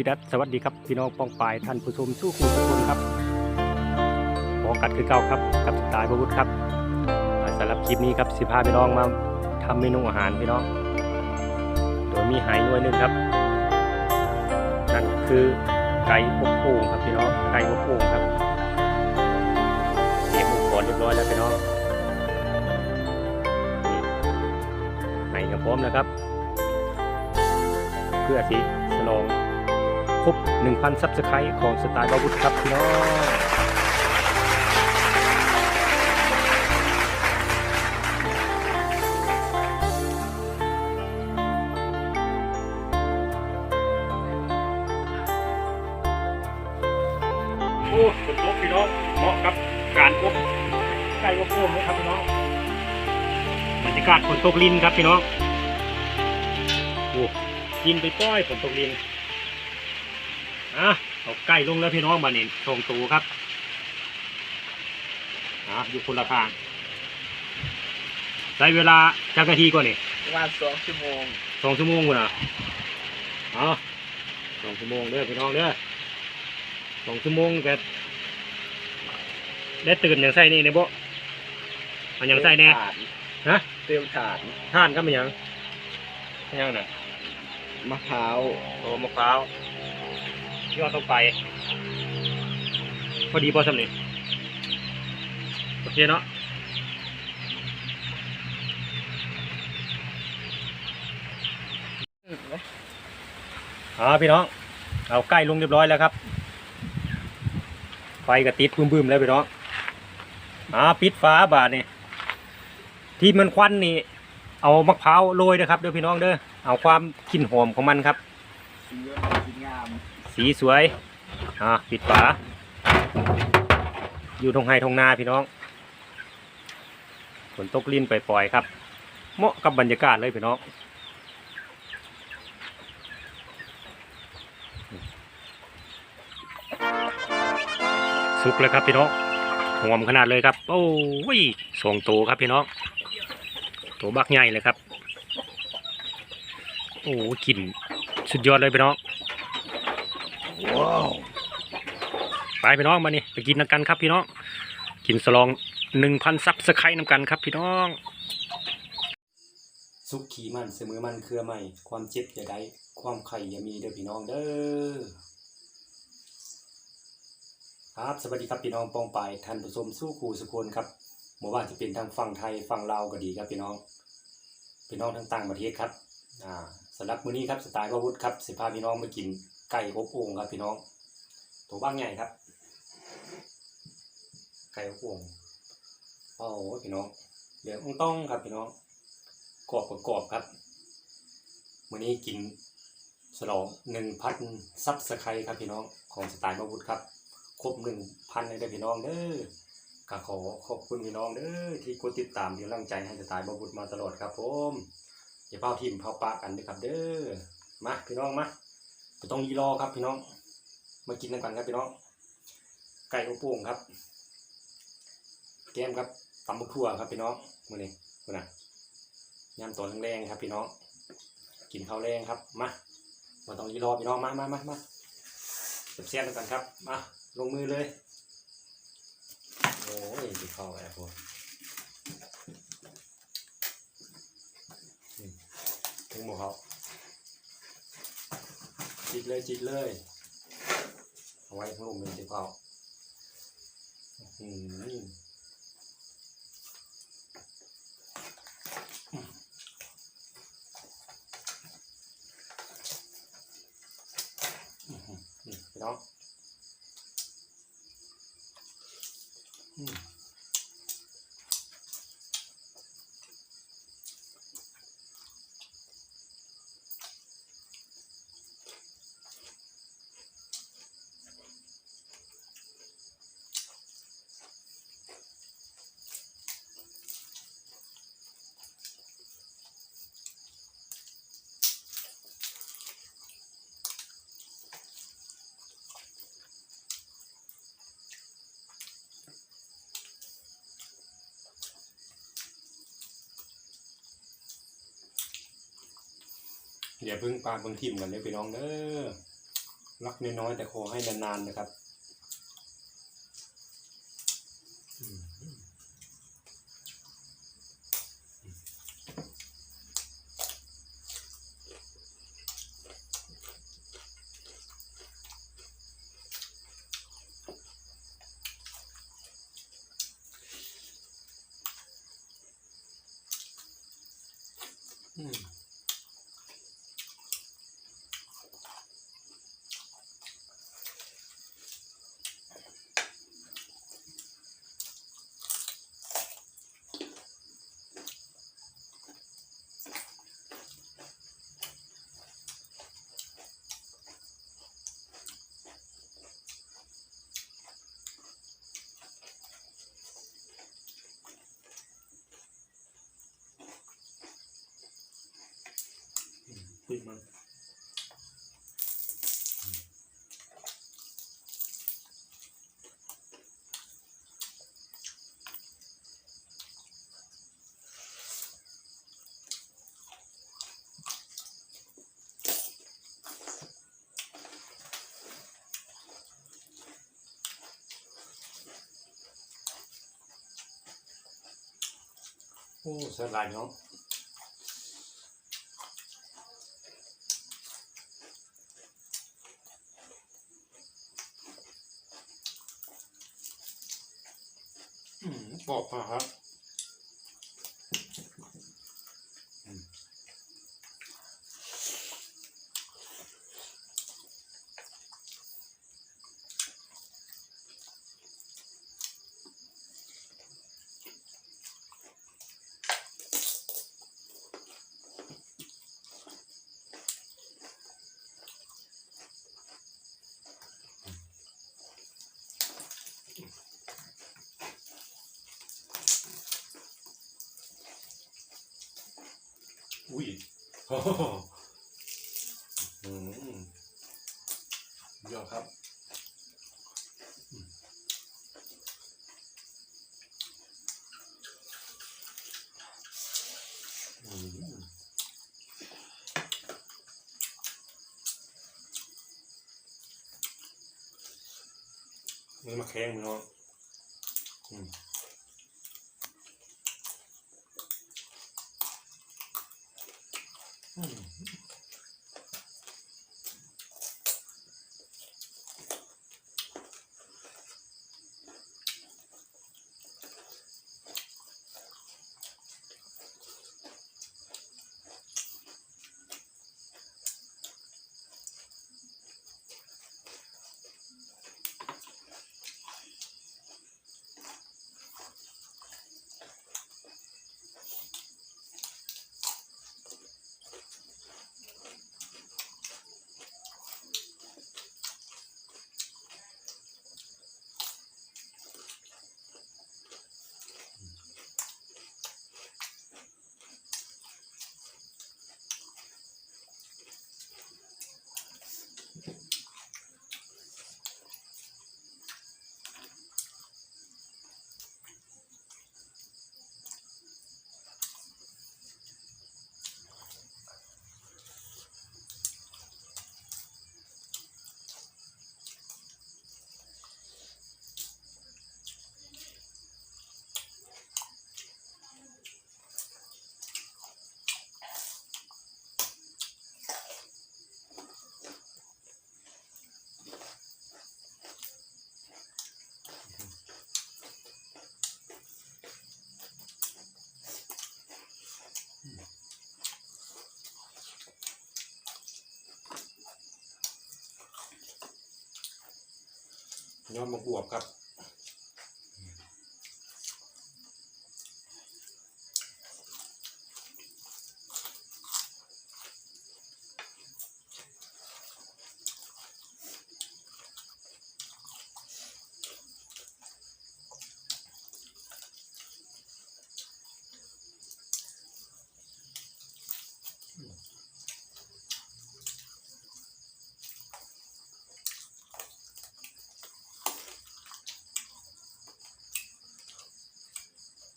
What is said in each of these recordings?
วีดัสสวัสดีครับพี่น้องปองปายท่านผู้ชมสู้คู่ทุกคนครับพอกัดคือเก่าครับ กับสไตล์บวุฒครับสำหรับคลิปนี้ครับสิพาพี่น้องมาทำเมนูอาหารพี่น้องโดยมีไหหน่วยหนึงครับ นั่นคือไก่อบโอ่งครับพี่น้องไก่อบโอ่งครับเตรียมอุปกรณ์เรียบร้อยแล้วพี่น้องไหก็พร้อมนะครับ เพื่อที่ฉลอง 1,000ซับสไครต์ของสไตล์บาวุฒครับพี่น้องโอ้ฝนตกพี่น้องเหมาะกับการอบไก่อบโอ่งนะครับพี่น้องบรรยากาศฝนตกลินครับพี่น้องโอ้กินไปป้อยฝนตกลิน อะเอาใกล้ลงแล้วพี่น้องมาเนี่ยทรงตูครับอะอยู่คนละทางใช้เวลาจักนาทีก่อนนี่ประมาณสองชั่วโมงสองชั่วโมงก่อนนะเอาสองชั่วโมงเด้อพี่น้องเด้อสองชั่วโมงก็ได้ตื่นอย่างใส่นี่เนี่ยบ่อันอย่างใส่แน่ถ่านฮะเตรียมถ่านท่านก็เป็นหยังเป็นหยังน่ะมะพร้าวโอ้มะพร้าว ยอดต้องไป พอดีพอสำเร็จโอเคเนาะอ่าพี่น้อง เอาใกล้ลงเรียบร้อยแล้วครับ ไฟก็ติดบึ้มๆแล้วพี่น้องอ่าปิดฟ้าบาทนี่ที่มันควันนี่ เอามะพร้าวโรยนะครับเด้อพี่น้องเด้อเอาความกลิ่นหอมของมันครับ สีสวย อ่าปิดฝา อยู่ทงไฮทงนาพี่น้องฝนตกลิ้นไปปล่อยครับ เหมาะกับบรรยากาศเลยพี่น้องสุกเลยครับพี่น้องหอมขนาดเลยครับ โอ้ยส่งโตครับพี่น้องโตบักใหญ่เลยครับ โอ้กลิ่นสุดยอดเลยพี่น้อง ไปพี่น้องมานี่ไปกินน้ำกันครับพี่น้อง กินสลองหนึ่งพันซับสไครต์นำกันครับพี่น้อง สุขขี่มันเสมอมันเครือไม่ความเจ็บอย่าได้ความไข่อย่ามีเด้อพี่น้องเด้อครับสวัสดีครับพี่น้องปองไปท่านผู้ชมสู้ครูสุคนครับบ่ว่าจะเป็นทางฝั่งไทยฝั่งลาวก็ดีครับพี่น้องพี่น้องทั้งต่างประเทศครับอ่าสำหรับมื้อนี้ครับสไตล์พระวุฒิครับสิพาพี่น้องมากิน ไก่อบโอ่งครับพี่น้องตัวบ้างใหญ่ครับ ไก่อบโอ่งโอ้โหพี่น้องเดี๋ยวต้องต้องครับพี่น้องกรอบกรอบครับมื้อนี้กินฉลองหนึ่งพันซับสไครครับพี่น้องของสไตล์พระวุฒครับ ครบหนึ่งพันเลยเด้พี่น้องเด้อก็ขอขอบคุณพี่น้องเด้อที่กดติดตามที่กำลังใจให้สไตล์บบุตรมาตลอดครับผมอย่าเผาทิมเผาปะกันด้อครับเด้อมาพี่น้องมา ไม่ต้องรีรอครับพี่น้อง มากินกันครับพี่น้อง ไก่อบโป่งครับ แก้มครับตำบักทั่วครับพี่น้องมือนี้มือน่ะยำตัวแรงๆครับพี่น้อง กินข้าวแรงครับ มามาต้องรีรอพี่น้อง มามามามาเสียบๆกันครับ มา ลงมือเลย โอ้ยดีเข้าไปแล้วพวกอืมถึงหมดเขา จิกเลยจิกเลยเอาไว้ข้างลมเลยจิกเขาอืมอืมอืมพี่น้องอืม อย่าเพิ่งปลาเพิ่งทิมกันเลยพี่น้องเด้อรักน้อยๆแต่ขอให้นานๆนะครับอืม คุยมันโอ้เสียดายเนาะ อบอกมาครับอืมอุ้ย โอ้ยอะครับมอืมนี่มาแข้งเนาะอืม อื ยอดมะกรูดครับ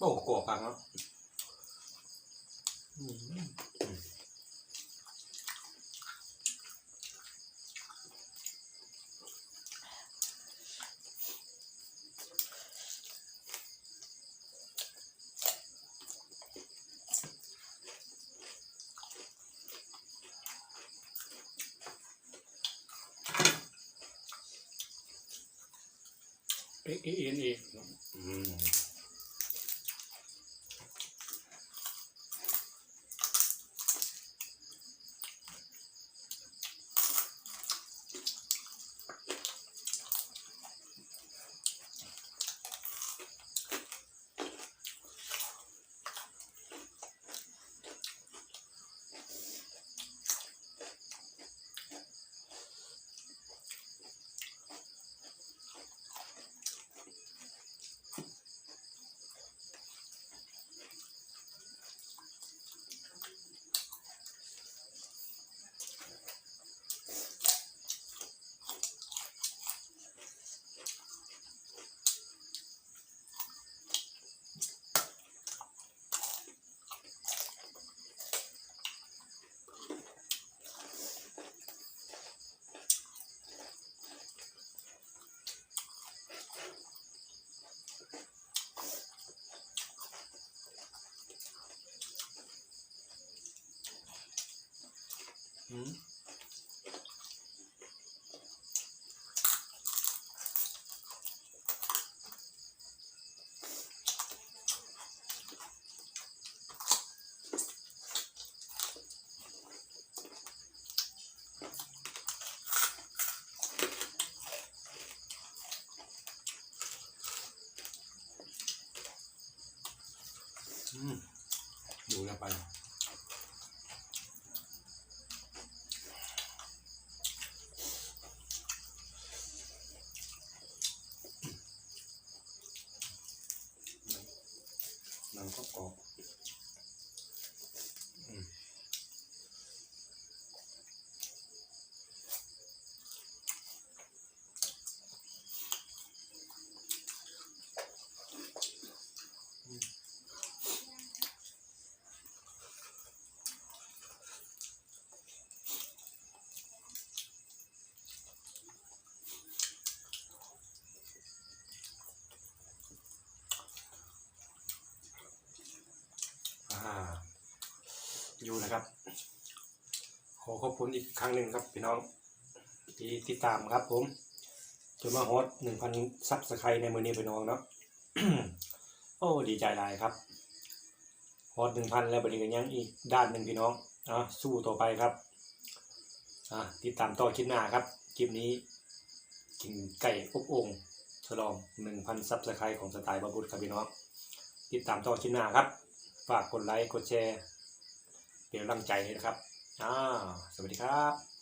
โอ้กรวบปังเนาะอืมเอ็นเอ็นเอ็น อืม อื หนังก็กรอบูนะครับ ขอขอบคุณอีกครั้งหนึ่งครับพี่น้องที่ติดตามครับผมจนมาฮอตหนึ่งพันซับสไครในมือนี้พี่น้องเนาะโอ้ดีใจหลายครับฮอตหนึ่งพันแล้วบริกันยังอีกด้านหนึ่งพี่น้องอะสู้ต่อไปครับอะติดตามต่อคลิปหน้าครับคลิปนี้กินไก่อบองฉลองหนึ่งพันซับสไครของสไตล์บาบุตครับพี่น้องติดตามต่อคลิปหน้าครับ ฝากกดไลค์กดแชร์ เป็นกำลังใจให้นะครับอ่าสวัสดีครับ